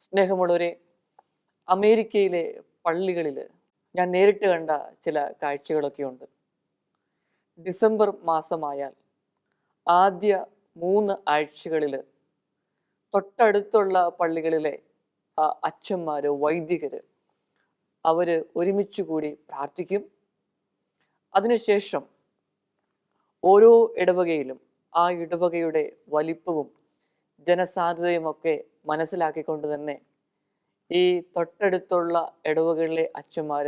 സ്നേഹമുള്ളവരെ അമേരിക്കയിലെ പള്ളികളിൽ ഞാൻ നേരിട്ട് കണ്ട ചില കാഴ്ചകളൊക്കെയുണ്ട് ഡിസംബർ മാസമായാൽ ആദ്യ മൂന്ന് ആഴ്ചകളിൽ തൊട്ടടുത്തുള്ള പള്ളികളിലെ ആ, വൈദികർ അവർ ഒരുമിച്ച് കൂടി പ്രാർത്ഥിക്കും. അതിനുശേഷം ഓരോ ഇടവകയിലും ആ ഇടവകയുടെ വലിപ്പവും ജനസാധ്യതയുമൊക്കെ മനസ്സിലാക്കിക്കൊണ്ട് തന്നെ ഈ തൊട്ടടുത്തുള്ള ഇടവകളിലെ അച്ഛന്മാർ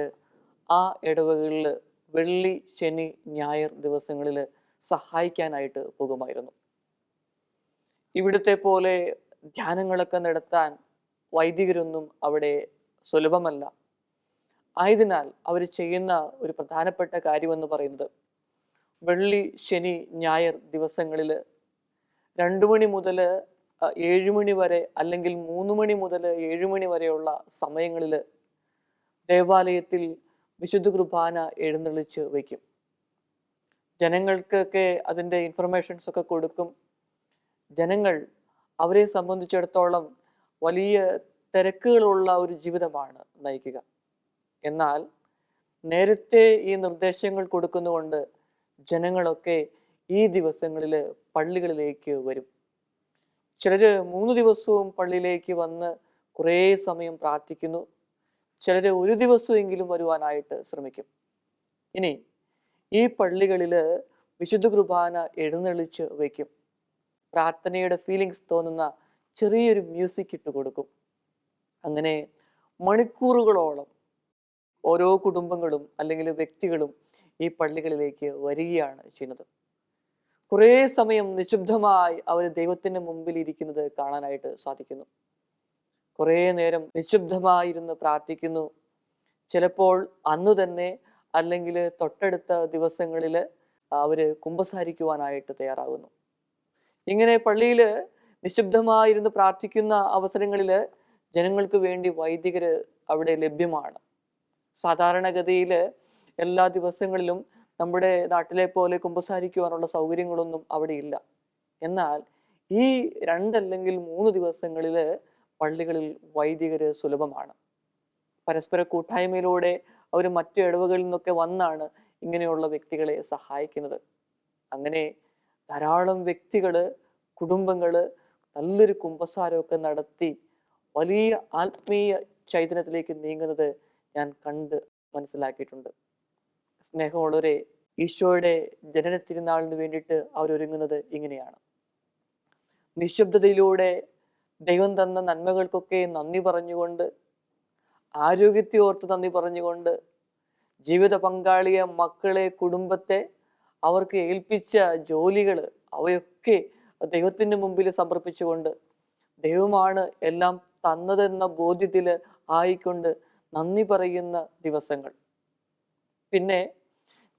ആ ഇടവകളിൽ വെള്ളി ശനി ഞായർ ദിവസങ്ങളിൽ സഹായിക്കാനായിട്ട് പോകുമായിരുന്നു. ഇവിടുത്തെ പോലെ ധ്യാനങ്ങളൊക്കെ നടത്താൻ വൈദികരൊന്നും അവിടെ സുലഭമല്ല. ആയതിനാൽ അവർ ചെയ്യുന്ന ഒരു പ്രധാനപ്പെട്ട കാര്യമെന്ന് പറയുന്നത് വെള്ളി ശനി ഞായർ ദിവസങ്ങളിൽ രണ്ടു മണി മുതൽ ഏഴ് മണി വരെ അല്ലെങ്കിൽ മൂന്ന് മണി മുതൽ ഏഴുമണി വരെയുള്ള സമയങ്ങളിൽ ദേവാലയത്തിൽ വിശുദ്ധ കുർബാന എഴുന്നള്ളിച്ച് വയ്ക്കും. ജനങ്ങൾക്കൊക്കെ അതിന്റെ ഇൻഫർമേഷൻസ് ഒക്കെ കൊടുക്കും. ജനങ്ങൾ അവരെ സംബന്ധിച്ചിടത്തോളം വലിയ തിരക്കുകളുള്ള ഒരു ജീവിതമാണ് നയിക്കുക. എന്നാൽ നേരത്തെ ഈ നിർദ്ദേശങ്ങൾ കൊടുക്കുന്നതുകൊണ്ട് ജനങ്ങളൊക്കെ ഈ ദിവസങ്ങളിൽ പള്ളികളിലേക്ക് വരും. ചിലർ മൂന്ന് ദിവസവും പള്ളിയിലേക്ക് വന്ന് കുറേ സമയം പ്രാർത്ഥിക്കുന്നു. ചിലർ ഒരു ദിവസമെങ്കിലും വരുവാനായിട്ട് ശ്രമിക്കും. ഇനി ഈ പള്ളികളിൽ വിശുദ്ധ കുർബാന എഴുന്നള്ളിച്ച് വയ്ക്കും. പ്രാർത്ഥനയുടെ ഫീലിങ്സ് തോന്നുന്ന ചെറിയൊരു മ്യൂസിക് ഇട്ട് കൊടുക്കും. അങ്ങനെ മണിക്കൂറുകളോളം ഓരോ കുടുംബങ്ങളും അല്ലെങ്കിൽ വ്യക്തികളും ഈ പള്ളികളിലേക്ക് വരികയാണ് ചെയ്യുന്നത്. കുറേ സമയം നിശബ്ദമായി അവർ ദൈവത്തിന്റെ മുമ്പിൽ ഇരിക്കുന്നത് കാണാനായിട്ട് സാധിക്കുന്നു. കുറേ നേരം നിശബ്ദമായിരുന്ന് പ്രാർത്ഥിക്കുന്നു. ചിലപ്പോൾ അന്ന് തന്നെ അല്ലെങ്കിൽ തൊട്ടടുത്ത ദിവസങ്ങളിൽ അവർ കുമ്പസാരിക്കുവാനായിട്ട് തയ്യാറാകുന്നു. ഇങ്ങനെ പള്ളിയിൽ നിശബ്ദമായിരുന്ന് പ്രാർത്ഥിക്കുന്ന അവസരങ്ങളിൽ ജനങ്ങൾക്ക് വേണ്ടി വൈദികർ അവിടെ ലഭ്യമാണ്. സാധാരണഗതിയിൽ എല്ലാ ദിവസങ്ങളിലും നമ്മുടെ നാട്ടിലെ പോലെ കുമ്പസാരിക്കുവാനുള്ള സൗകര്യങ്ങളൊന്നും അവിടെ ഇല്ല. എന്നാൽ ഈ രണ്ടല്ലെങ്കിൽ മൂന്ന് ദിവസങ്ങളിൽ പള്ളികളിൽ വൈദികർ സുലഭമാണ്. പരസ്പര കൂട്ടായ്മയിലൂടെ അവർ മറ്റു ഇടവുകളിൽ നിന്നൊക്കെ വന്നാണ് ഇങ്ങനെയുള്ള വ്യക്തികളെ സഹായിക്കുന്നത്. അങ്ങനെ ധാരാളം വ്യക്തികൾ കുടുംബങ്ങൾ നല്ലൊരു കുമ്പസാരമൊക്കെ നടത്തി വലിയ ആത്മീയ ചൈതന്യത്തിലേക്ക് നീങ്ങുന്നത് ഞാൻ കണ്ട് മനസ്സിലാക്കിയിട്ടുണ്ട്. സ്നേഹമുള്ളവരെ ഈശോയുടെ ജനന തിരുനാളിന് വേണ്ടിയിട്ട് അവരൊരുങ്ങുന്നത് ഇങ്ങനെയാണ്. നിശബ്ദതയിലൂടെ ദൈവം തന്ന നന്മകൾക്കൊക്കെ നന്ദി പറഞ്ഞുകൊണ്ട് ആരോഗ്യത്തെ ഓർത്ത് നന്ദി പറഞ്ഞുകൊണ്ട് ജീവിത പങ്കാളിയെ മക്കളെ കുടുംബത്തെ അവർക്ക് ഏൽപ്പിച്ച ജോലികൾ അവയൊക്കെ ദൈവത്തിന്റെ മുമ്പിൽ സമർപ്പിച്ചുകൊണ്ട് ദൈവമാണ് എല്ലാം തന്നതെന്ന ബോധ്യത്തിൽ ആയിക്കൊണ്ട് നന്ദി പറയുന്ന ദിവസങ്ങൾ. പിന്നെ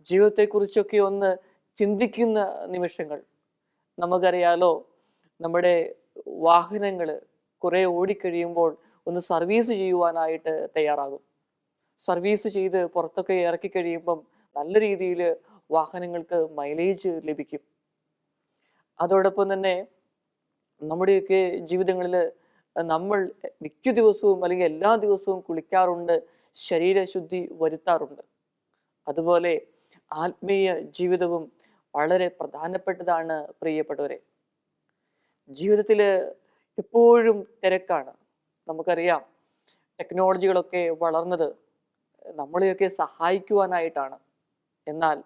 ജീവിതത്തെക്കുറിച്ചൊക്കെ ഒന്ന് ചിന്തിക്കുന്ന നിമിഷങ്ങൾ. നമുക്കറിയാലോ നമ്മുടെ വാഹനങ്ങൾ കുറേ ഓടിക്കഴിയുമ്പോൾ ഒന്ന് സർവീസ് ചെയ്യുവാനായിട്ട് തയ്യാറാകും. സർവീസ് ചെയ്ത് പുറത്തൊക്കെ ഇറക്കി കഴിയുമ്പം നല്ല രീതിയിൽ വാഹനങ്ങൾക്ക് മൈലേജ് ലഭിക്കും. അതോടൊപ്പം തന്നെ നമ്മുടെയൊക്കെ ജീവിതങ്ങളിൽ നമ്മൾ മിക്ക ദിവസവും അല്ലെങ്കിൽ എല്ലാ ദിവസവും കുളിക്കാറുണ്ട് ശരീരശുദ്ധി വരുത്താറുണ്ട്. അതുപോലെ ആത്മീയ ജീവിതവും വളരെ പ്രധാനപ്പെട്ടതാണ് പ്രിയപ്പെട്ടവരെ. ജീവിതത്തിൽ എപ്പോഴും തിരക്കാണ്. നമുക്കറിയാം ടെക്നോളജികളൊക്കെ വളർന്നത് നമ്മളെയൊക്കെ സഹായിക്കുവാനായിട്ടാണ്. എന്നാൽ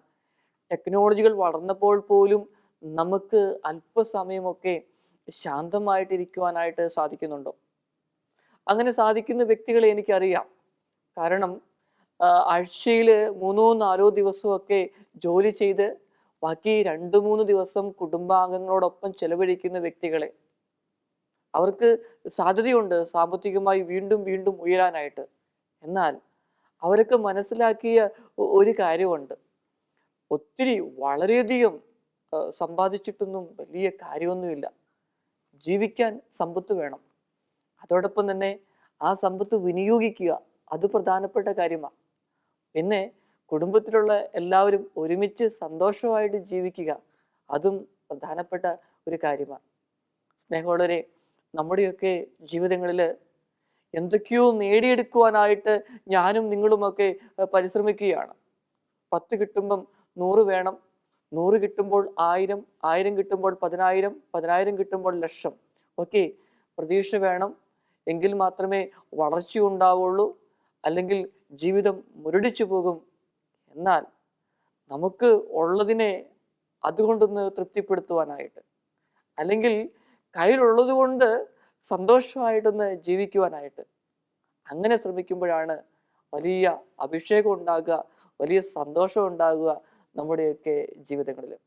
ടെക്നോളജികൾ വളർന്നപ്പോൾ പോലും നമുക്ക് അല്പസമയമൊക്കെ ശാന്തമായിട്ടിരിക്കുവാനായിട്ട് സാധിക്കുന്നുണ്ടോ? അങ്ങനെ സാധിക്കുന്ന വ്യക്തികളെ എനിക്കറിയാം. കാരണം ആഴ്ചയിൽ മൂന്നോ നാലോ ദിവസമൊക്കെ ജോലി ചെയ്ത് ബാക്കി രണ്ട് മൂന്ന് ദിവസം കുടുംബാംഗങ്ങളോടൊപ്പം ചെലവഴിക്കുന്ന വ്യക്തികളെ. അവർക്ക് സാധ്യതയുണ്ട് സാമ്പത്തികമായി വീണ്ടും വീണ്ടും ഉയരാനായിട്ട്. എന്നാൽ അവർക്ക് മനസ്സിലാക്കിയ ഒരു കാര്യമുണ്ട്. ഒത്തിരി വളരെയധികം സമ്പാദിച്ചിട്ടൊന്നും വലിയ കാര്യമൊന്നുമില്ല. ജീവിക്കാൻ സമ്പത്ത് വേണം. അതോടൊപ്പം തന്നെ ആ സമ്പത്ത് വിനിയോഗിക്കുക അത് പ്രധാനപ്പെട്ട കാര്യമാണ് പിന്നെ കുടുംബത്തിലുള്ള എല്ലാവരും ഒരുമിച്ച് സന്തോഷമായിട്ട് ജീവിക്കുക അതും പ്രധാനപ്പെട്ട ഒരു കാര്യമാണ്. സ്നേഹമുള്ളവരെ നമ്മുടെയൊക്കെ ജീവിതങ്ങളിൽ എന്തൊക്കെയോ നേടിയെടുക്കുവാനായിട്ട് ഞാനും നിങ്ങളുമൊക്കെ പരിശ്രമിക്കുകയാണ്. പത്ത് കിട്ടുമ്പം നൂറ് വേണം. നൂറ് കിട്ടുമ്പോൾ ആയിരം ആയിരം കിട്ടുമ്പോൾ പതിനായിരം പതിനായിരം കിട്ടുമ്പോൾ ലക്ഷം. ഓക്കെ പ്രതീക്ഷ വേണം. എങ്കിൽ മാത്രമേ വളർച്ച ഉണ്ടാവുള്ളൂ അല്ലെങ്കിൽ ജീവിതം മുരടിച്ചു പോകും എന്നാൽ നമുക്ക് ഉള്ളതിനെ അതുകൊണ്ടൊന്ന് തൃപ്തിപ്പെടുത്തുവാനായിട്ട് അല്ലെങ്കിൽ കയ്യിലുള്ളത് കൊണ്ട് സന്തോഷമായിട്ടൊന്ന് ജീവിക്കുവാനായിട്ട് അങ്ങനെ ശ്രമിക്കുമ്പോഴാണ് വലിയ അഭിഷേകം ഉണ്ടാകുക വലിയ സന്തോഷം ഉണ്ടാകുക നമ്മുടെയൊക്കെ ജീവിതങ്ങളിൽ.